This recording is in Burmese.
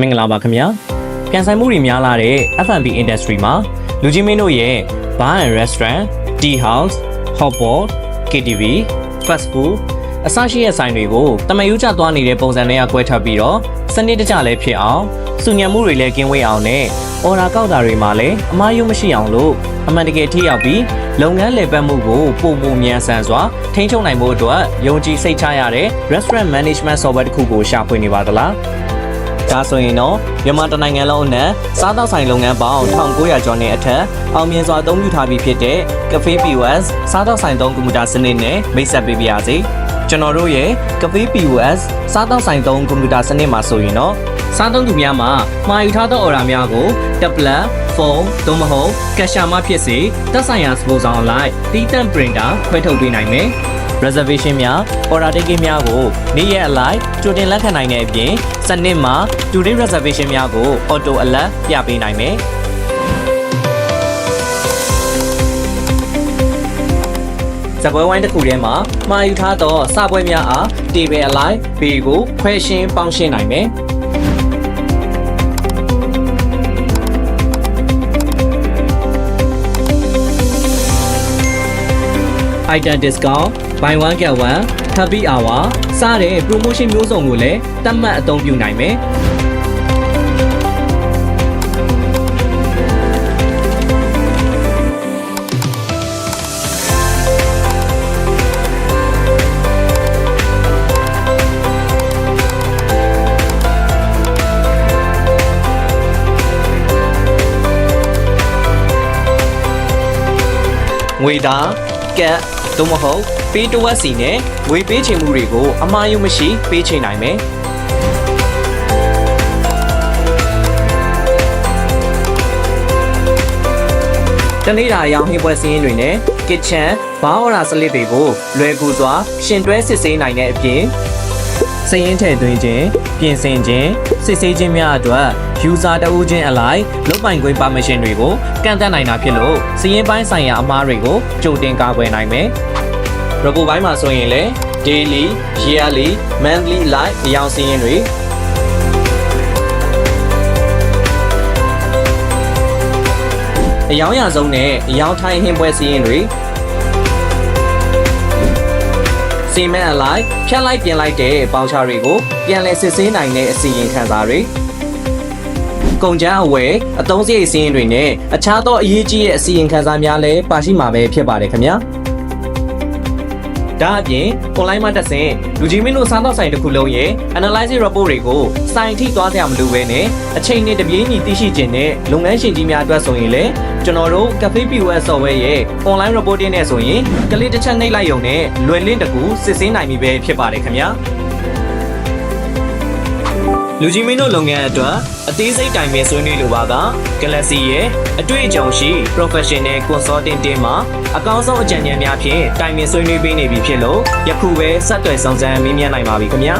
မင်္ဂလာပါခင်ဗျာကန်ဆိုင်မှုတွေများလာတဲ့ F&B industry မှာလူချင်းမင်းတို့ရဲ့ bar and restaurant, tea house, hotpot, KTV, fast food အစရှိတဲ့ဆိုင်တွေကိုတမန်ယူကျသွားနေတဲ့ပုံစံတွေကကွဲထပ်ပြီးတော့စနစ်တကျလည်းဖြစ်အောင်စုညံမှုတွေလည်းကင်းဝေးအောင်နဲ့အော်ဒါကောက်တာတွေမှာလည်းအမှားယွင်းမရှိအောင်လို့အမှန်တကယ်ထိရောက်ပြီးလုပ်ငန်းလည်ပတ်မှုကိုပုံမမြန်ဆန်စွာထိန်းချုပ်နိုင်ဖို့အတွက်ယုံကြည်စိတ်ချရတဲ့ restaurant management software တစ်ခုကိုရှာဖွေနေပါသလား ဒါဆိုရင်တော့မြန်မာတိုင်းနိုင်ငံလုံးအနှံ့စားသောက်ဆိုင်လုပ်ငန်းပေါင်း1900ကျော်နဲ့အထက်အောင်မြင်စွာအသုံးပြုထားပြီးဖြစ်တဲ့ Cafe POS စားသောက်ဆိုင်သုံးကွန်ပျူတာစနစ်နဲ့မိတ်ဆက်ပေးပါရစေ။ကျွန်တော်တို့ရဲ့ Cafe POS စားသောက်ဆိုင်သုံးကွန်ပျူတာစနစ်မှာဆိုရင်တော့စားသုံးသူများမှာမှာယူထားသောအော်ဒါများကို tablet ဖုန်းသို့မဟုတ်ကက်ရှာမဖြစ်စေတက်ဆိုင်ရာစပိုဆောင်လိုက်တီးတန့် printer ခွဲထုတ်ပေးနိုင်မယ်။ reservation များ order ticket များကိုနေ့ရက်အလိုက်ကြိုတင်လက်ခံနိုင်တဲ့အပြင်စနစ်မှာ today reservation များကို auto alert ပြပေးနိုင်မယ်စပွဲဝိုင်းတစ်ခုထဲမှာမှာယူထားသောစပွဲများအား table အလိုက်ဘေးကိုခွဲရှင်းပေါင်းရှင်းနိုင်မယ် item discount buy one get one happy hour စတဲ့ promotion မျိုးစုံကိုလည်းတတ်မှတ်အသုံးပြုနိုင်မယ်ငွေသားကတ် သို့မဟုတ်ပေးတဝက်စီနဲ့ငွေပေးချေမှုတွေကိုအမှားယွင်းမရှိပေးချေနိုင်မယ်တနေ့တာရောင်ဟင်းပွဲစည်းရင်းတွေနဲ့ kitchen ဘားအော်ရာစလစ်တွေကိုလွယ်ကူစွာရှင်တွဲစစ်ဆေးနိုင်တဲ့အပြင် စည်ရင်းထည့်သွင်းခြင်းပြင်ဆင်ခြင်းစစ်ဆေးခြင်းများအတွက် user တဦးချင်းအလိုက်လုပ်ပိုင်ခွင့် permission တွေကိုကန့်သတ်နိုင်တာဖြစ်လို့စည်ရင်းပိုင်းဆိုင်ရာအမှားတွေကိုကြိုတင်ကာကွယ်နိုင်မယ်။ report ပိုင်းမှာဆိုရင်လည်း daily, yearly, monthly လိုက်အယောင်စည်ရင်းတွေအယောင်ရဆုံးနဲ့အယောင်ထိုင်းဟင်းပွဲစည်းရင်းတွေ စီမံအလိုက်ဖြတ်လိုက်ပြင်လိုက်တဲ့ပေါင်ချာတွေကိုပြန်လည်စစ်ဆေးနိုင်တဲ့အစီရင်ခံစာတွေကုန်ကျန်းအဝယ်အသုံးစရိတ်စည်းရင်းတွေနဲ့အခြားသောအရေးကြီးတဲ့အစီရင်ခံစာများလည်းပါရှိမှာပဲဖြစ်ပါတယ်ခင်ဗျာ ဒါအပြင် online မှာတက်ဆင်လူကြီးမင်းတို့စားသောက်ဆိုင်တစ်ခုလုံးရဲ့ analysis report တွေကိုစိုင်ထိသွားကြမလို့ပဲနဲ့အချိန်နဲ့တပြေးညီသိရှိခြင်းနဲ့လုပ်ငန်းရှင်ကြီးများအတွက်ဆိုရင်လည်းကျွန်တော်တို့ Cafe POS software ရဲ့ online reporting နဲ့ဆိုရင်ကလစ်တစ်ချက်နှိပ်လိုက်ရုံနဲ့လွယ်လင့်တကူစစ်ဆေးနိုင်ပြီပဲဖြစ်ပါတယ်ခင်ဗျာလူကြီးမင်းတို့လုပ်ငန်းအတွက် အသေးစိတ်တိုင်ပင်ဆွေးနွေးလိုပါက Galaxy ရဲ့အတွေ့အကြုံရှိ Professional Consulting Team မှာအကောင်းဆုံးအကြံဉာဏ်များဖြင့်တိုင်ပင်ဆွေးနွေးပေးနေပြီဖြစ်လို့ယခုပဲဆက်သွယ်ဆောင်စမ်းမေးမြန်းနိုင်ပါပြီခင်ဗျာ